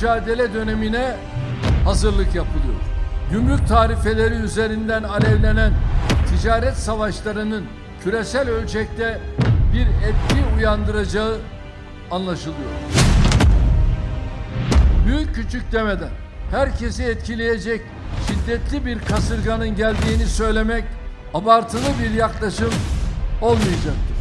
mücadele dönemine hazırlık yapılıyor. Gümrük tarifeleri üzerinden alevlenen ticaret savaşlarının küresel ölçekte bir etki uyandıracağı anlaşılıyor. Büyük küçük demeden herkesi etkileyecek şiddetli bir kasırganın geldiğini söylemek abartılı bir yaklaşım olmayacaktır.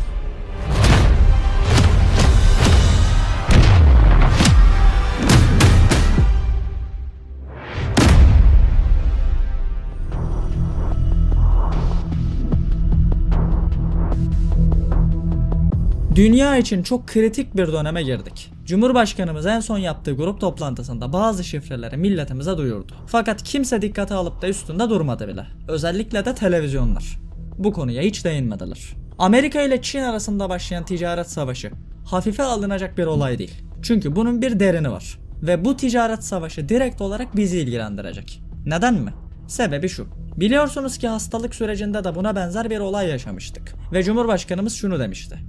Dünya için çok kritik bir döneme girdik. Cumhurbaşkanımız en son yaptığı grup toplantısında bazı şifreleri milletimize duyurdu. Fakat kimse dikkate alıp da üstünde durmadı bile. Özellikle de televizyonlar. Bu konuya hiç değinmediler. Amerika ile Çin arasında başlayan ticaret savaşı hafife alınacak bir olay değil. Çünkü bunun bir derini var. Ve bu ticaret savaşı direkt olarak bizi ilgilendirecek. Neden mi? Sebebi şu. Biliyorsunuz ki hastalık sürecinde de buna benzer bir olay yaşamıştık. Ve Cumhurbaşkanımız şunu demişti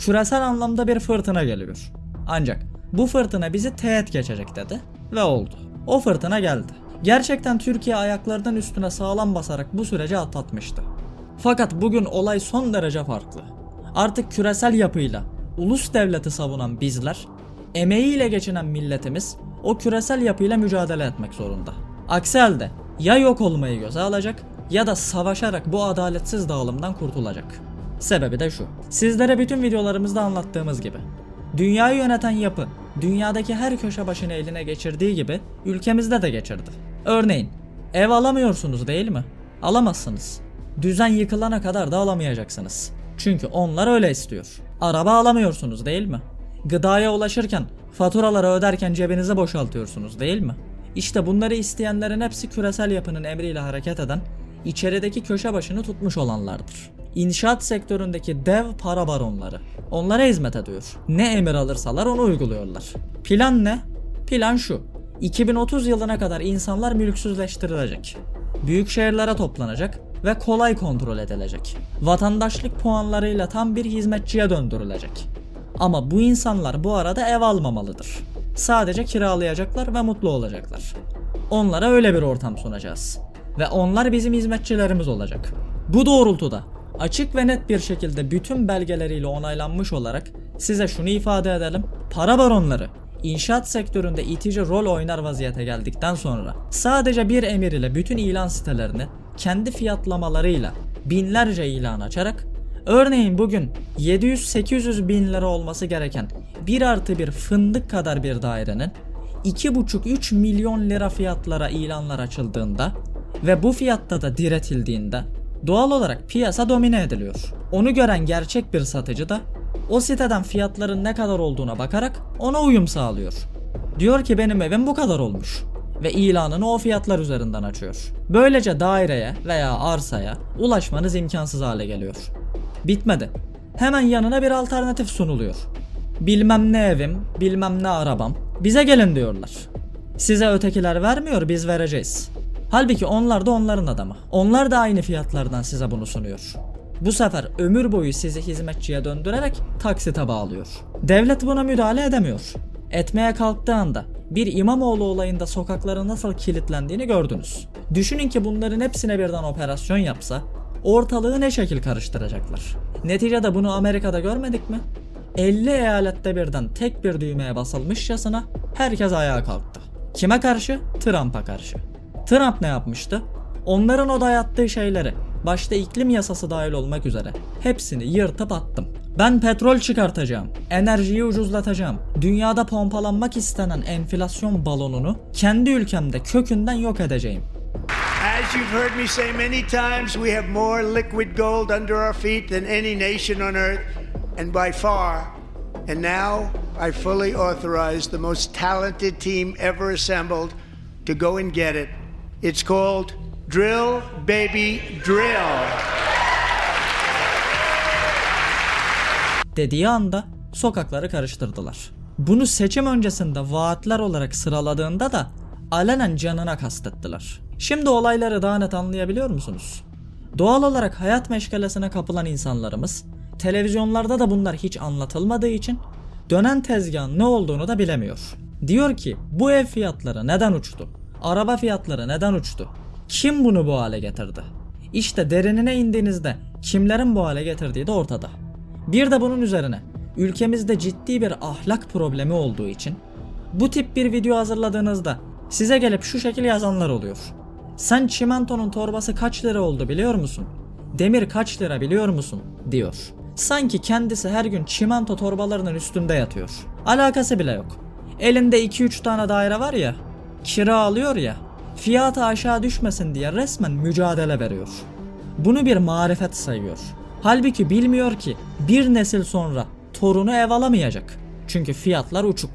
küresel anlamda bir fırtına geliyor. Ancak bu fırtına bizi teğet geçecek dedi ve oldu. O fırtına geldi. Gerçekten Türkiye ayaklarının üstüne sağlam basarak bu süreci atlatmıştı. Fakat bugün olay son derece farklı. Artık küresel yapıyla ulus devleti savunan bizler, emeğiyle geçinen milletimiz o küresel yapıyla mücadele etmek zorunda. Aksi halde ya yok olmayı göze alacak ya da savaşarak bu adaletsiz dağılımdan kurtulacak. Sebebi de şu. Sizlere bütün videolarımızda anlattığımız gibi. Dünyayı yöneten yapı, dünyadaki her köşe başını eline geçirdiği gibi ülkemizde de geçirdi. Örneğin, ev alamıyorsunuz değil mi? Alamazsınız. Düzen yıkılana kadar da alamayacaksınız. Çünkü onlar öyle istiyor. Araba alamıyorsunuz değil mi? Gıdaya ulaşırken, faturaları öderken cebinizi boşaltıyorsunuz değil mi? İşte bunları isteyenlerin hepsi küresel yapının emriyle hareket eden, içerideki köşe başını tutmuş olanlardır. İnşaat sektöründeki dev para baronları. Onlara hizmet ediyor. Ne emir alırsalar onu uyguluyorlar. Plan ne? Plan şu. 2030 yılına kadar insanlar mülksüzleştirilecek. Büyük şehirlere toplanacak ve kolay kontrol edilecek. Vatandaşlık puanlarıyla tam bir hizmetçiye döndürülecek. Ama bu insanlar bu arada ev almamalıdır. Sadece kiralayacaklar ve mutlu olacaklar. Onlara öyle bir ortam sunacağız. Ve onlar bizim hizmetçilerimiz olacak. Bu doğrultuda açık ve net bir şekilde bütün belgeleriyle onaylanmış olarak size şunu ifade edelim. Para baronları inşaat sektöründe itici rol oynar vaziyete geldikten sonra sadece bir emir ile bütün ilan sitelerini kendi fiyatlamalarıyla binlerce ilan açarak Örneğin bugün 700-800 bin lira olması gereken 1 artı bir fındık kadar bir dairenin 2,5-3 milyon lira fiyatlara ilanlar açıldığında ve bu fiyatta da diretildiğinde doğal olarak piyasa domine ediliyor. Onu gören gerçek bir satıcı da o siteden fiyatların ne kadar olduğuna bakarak ona uyum sağlıyor. Diyor ki benim evim bu kadar olmuş ve ilanını o fiyatlar üzerinden açıyor. Böylece daireye veya arsaya ulaşmanız imkansız hale geliyor. Bitmedi. Hemen yanına bir alternatif sunuluyor. Bilmem ne evim, bilmem ne arabam. Bize gelin diyorlar. Size ötekiler vermiyor, biz vereceğiz. Halbuki onlar da onların adamı. Onlar da aynı fiyatlardan size bunu sunuyor. Bu sefer ömür boyu sizi hizmetçiye döndürerek taksite bağlıyor. Devlet buna müdahale edemiyor. Etmeye kalktığı anda bir İmamoğlu olayında sokakların nasıl kilitlendiğini gördünüz. Düşünün ki bunların hepsine birden operasyon yapsa ortalığı ne şekil karıştıracaklar. Neticede bunu Amerika'da görmedik mi? 50 eyalette birden tek bir düğmeye basılmışçasına herkes ayağa kalktı. Kime karşı? Trump'a karşı. Trump ne yapmıştı? Onların o dayattığı şeyleri, başta iklim yasası dahil olmak üzere hepsini yırtıp attım. Ben petrol çıkartacağım, enerjiyi ucuzlatacağım, dünyada pompalanmak istenen enflasyon balonunu kendi ülkemde kökünden yok edeceğim. As you've heard me say many times, we have more liquid gold under our feet than any nation on earth, and by far. And now I fully authorize the most talented team ever assembled to go and get it. It's called Drill Baby Drill. dediği anda sokakları karıştırdılar. Bunu seçim öncesinde vaatler olarak sıraladığında da alenen canına kastettiler. Şimdi olayları daha net anlayabiliyor musunuz? Doğal olarak hayat meşgalesine kapılan insanlarımız, televizyonlarda da bunlar hiç anlatılmadığı için dönen tezgahın ne olduğunu da bilemiyor. Diyor ki bu ev fiyatları neden uçtu? Araba fiyatları neden uçtu? Kim bunu bu hale getirdi? İşte derinine indiğinizde kimlerin bu hale getirdiği de ortada. Bir de bunun üzerine ülkemizde ciddi bir ahlak problemi olduğu için bu tip bir video hazırladığınızda size gelip şu şekil yazanlar oluyor. Sen çimentonun torbası kaç lira oldu biliyor musun? Demir kaç lira biliyor musun? diyor. Sanki kendisi her gün çimento torbalarının üstünde yatıyor. Alakası bile yok. Elinde 2-3 tane daire var ya, kira alıyor ya, fiyatı aşağı düşmesin diye resmen mücadele veriyor. Bunu bir marifet sayıyor. Halbuki bilmiyor ki bir nesil sonra torunu ev alamayacak. Çünkü fiyatlar uçuk.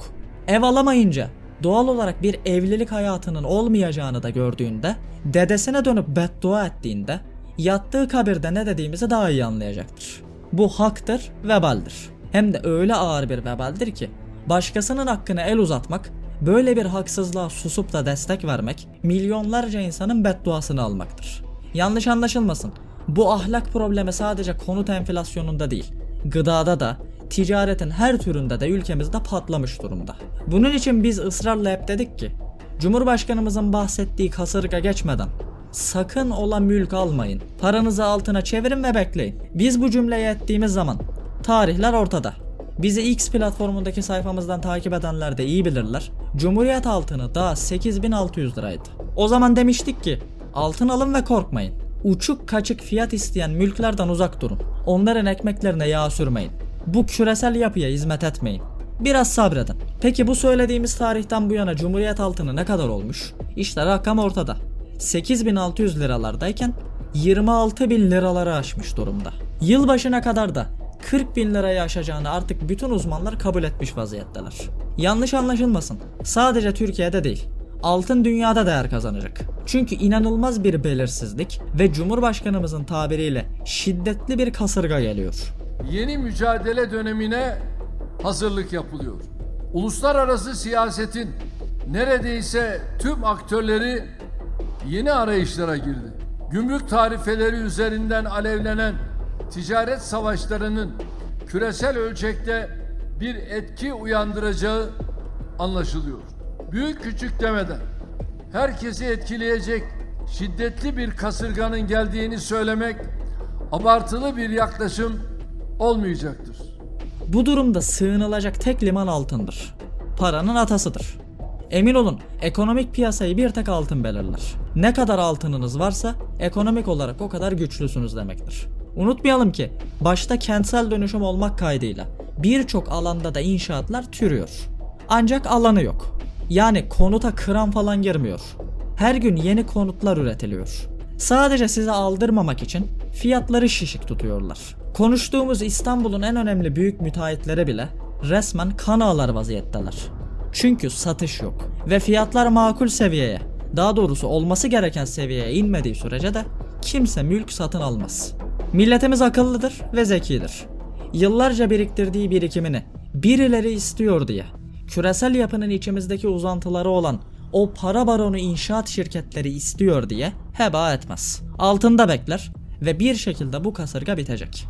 Ev alamayınca doğal olarak bir evlilik hayatının olmayacağını da gördüğünde, dedesine dönüp beddua ettiğinde, yattığı kabirde ne dediğimizi daha iyi anlayacaktır. Bu haktır, vebaldir. Hem de öyle ağır bir vebaldir ki, başkasının hakkını el uzatmak, böyle bir haksızlığa susup da destek vermek, milyonlarca insanın bedduasını almaktır. Yanlış anlaşılmasın. Bu ahlak problemi sadece konut enflasyonunda değil, gıdada da, ticaretin her türünde de ülkemizde patlamış durumda. Bunun için biz ısrarla hep dedik ki, Cumhurbaşkanımızın bahsettiği kasırga geçmeden sakın ola mülk almayın. Paranızı altına çevirin ve bekleyin. Biz bu cümleyi ettiğimiz zaman tarihler ortada. Bizi X platformundaki sayfamızdan takip edenler de iyi bilirler. Cumhuriyet altını daha 8600 liraydı. O zaman demiştik ki altın alın ve korkmayın. Uçuk kaçık fiyat isteyen mülklerden uzak durun. Onların ekmeklerine yağ sürmeyin. Bu küresel yapıya hizmet etmeyin. Biraz sabredin. Peki bu söylediğimiz tarihten bu yana Cumhuriyet altını ne kadar olmuş? İşte rakam ortada. 8600 liralardayken 26 bin liraları aşmış durumda. Yılbaşına kadar da 40 bin lirayı aşacağını artık bütün uzmanlar kabul etmiş vaziyetteler. Yanlış anlaşılmasın. Sadece Türkiye'de değil. Altın dünyada değer kazanacak. Çünkü inanılmaz bir belirsizlik ve Cumhurbaşkanımızın tabiriyle şiddetli bir kasırga geliyor. Yeni mücadele dönemine hazırlık yapılıyor. Uluslararası siyasetin neredeyse tüm aktörleri yeni arayışlara girdi. Gümrük tarifeleri üzerinden alevlenen ticaret savaşlarının küresel ölçekte bir etki uyandıracağı anlaşılıyor. Büyük küçük demeden herkesi etkileyecek şiddetli bir kasırganın geldiğini söylemek abartılı bir yaklaşım olmayacaktır. Bu durumda sığınılacak tek liman altındır. Paranın atasıdır. Emin olun ekonomik piyasayı bir tek altın belirler. Ne kadar altınınız varsa ekonomik olarak o kadar güçlüsünüz demektir. Unutmayalım ki başta kentsel dönüşüm olmak kaydıyla birçok alanda da inşaatlar türüyor. Ancak alanı yok. Yani konuta kıran falan girmiyor. Her gün yeni konutlar üretiliyor. Sadece size aldırmamak için fiyatları şişik tutuyorlar. Konuştuğumuz İstanbul'un en önemli büyük müteahhitleri bile resmen kan ağlar vaziyetteler. Çünkü satış yok ve fiyatlar makul seviyeye, daha doğrusu olması gereken seviyeye inmediği sürece de kimse mülk satın almaz. Milletimiz akıllıdır ve zekidir. Yıllarca biriktirdiği birikimini birileri istiyor diye küresel yapının içimizdeki uzantıları olan o para baronu inşaat şirketleri istiyor diye heba etmez. Altında bekler ve bir şekilde bu kasırga bitecek.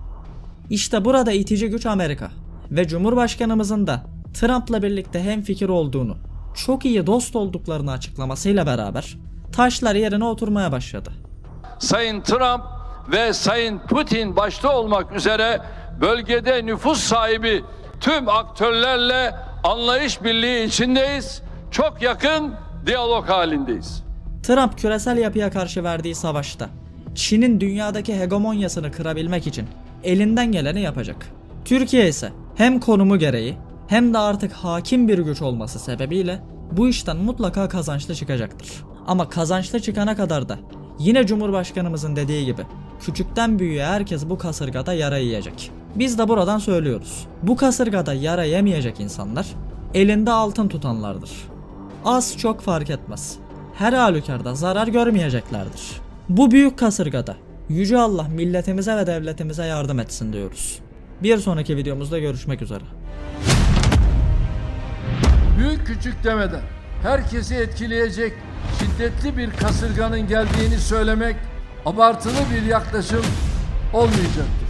İşte burada itici güç Amerika ve Cumhurbaşkanımızın da Trump'la birlikte hem fikir olduğunu, çok iyi dost olduklarını açıklamasıyla beraber taşlar yerine oturmaya başladı. Sayın Trump ve Sayın Putin başta olmak üzere bölgede nüfus sahibi tüm aktörlerle anlayış birliği içindeyiz. Çok yakın diyalog halindeyiz. Trump küresel yapıya karşı verdiği savaşta Çin'in dünyadaki hegemonyasını kırabilmek için elinden geleni yapacak. Türkiye ise hem konumu gereği hem de artık hakim bir güç olması sebebiyle bu işten mutlaka kazançlı çıkacaktır. Ama kazançlı çıkana kadar da yine Cumhurbaşkanımızın dediği gibi küçükten büyüğe herkes bu kasırgada yara yiyecek. Biz de buradan söylüyoruz. Bu kasırgada yara yemeyecek insanlar elinde altın tutanlardır. Az çok fark etmez. Her halükarda zarar görmeyeceklerdir. Bu büyük kasırgada Yüce Allah milletimize ve devletimize yardım etsin diyoruz. Bir sonraki videomuzda görüşmek üzere. Büyük küçük demeden herkesi etkileyecek şiddetli bir kasırganın geldiğini söylemek abartılı bir yaklaşım olmayacaktır.